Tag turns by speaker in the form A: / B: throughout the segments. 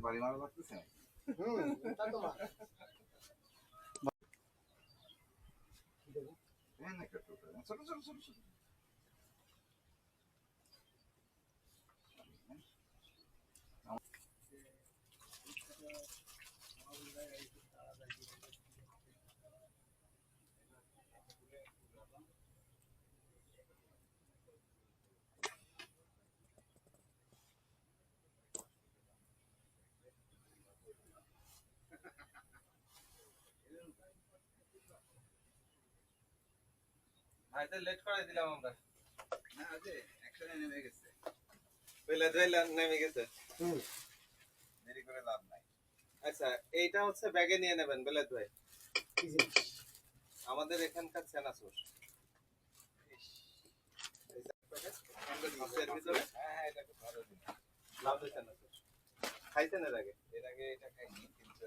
A: バリま
B: っよ。うん、
A: たとま。変な曲だね。
C: それそれそれ。তো late করে দিলাম আমরা।
A: না ওই একসাথে নেমে গেছে।
C: বেলা নেমে গেছে।
B: হুম।
A: দেরি করে লাভ নাই।
C: আচ্ছা এইটা হচ্ছে ব্যাগে নিয়ে নেবেন ভাই। আমাদের এখানকার চেনাচুর
A: হ্যাঁ হ্যাঁ
C: চেনাচুর খাইছেন এর আগে?
A: এর আগে এটা খাইনি কিন্তু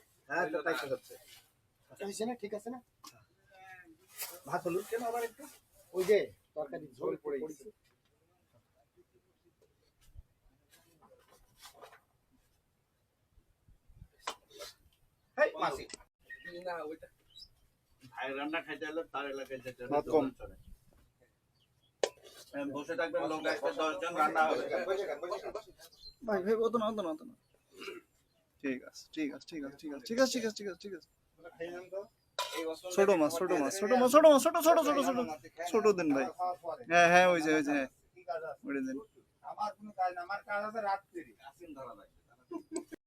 A: হ্যাঁ
D: তো
B: তাই তো হচ্ছে। আচ্ছা, হয়েছে না ঠিক আছে না। ভাত হলুদ কেন আবার একটু? ওই যে তরকারি ঝোল পড়ে গেছে।
D: মাসি। না ওইটা।
E: ভাইয়ের রান্না খাইতে হলে তার এলাকায় যেতে
B: কম।
E: চলে। হ্যাঁ, বসে থাকবেন লোক আসতে দশজন রান্না হবে।
F: ভাই ভাই অত না অত না অত না। ঠিক আছে ঠিক আছে ঠিক আছে ঠিক আছে ঠিক আছে ঠিক আছে ঠিক আছে ঠিক আছে। ছোট মাছ ছোট মাছ ছোট মাছ ছোট মাছ ছোট ছোট ছোট ছোট ছোট দিন ভাই। হ্যাঁ হ্যাঁ ওই যে ওই যে হ্যাঁ
D: আমার কোনো কাজ না, আমার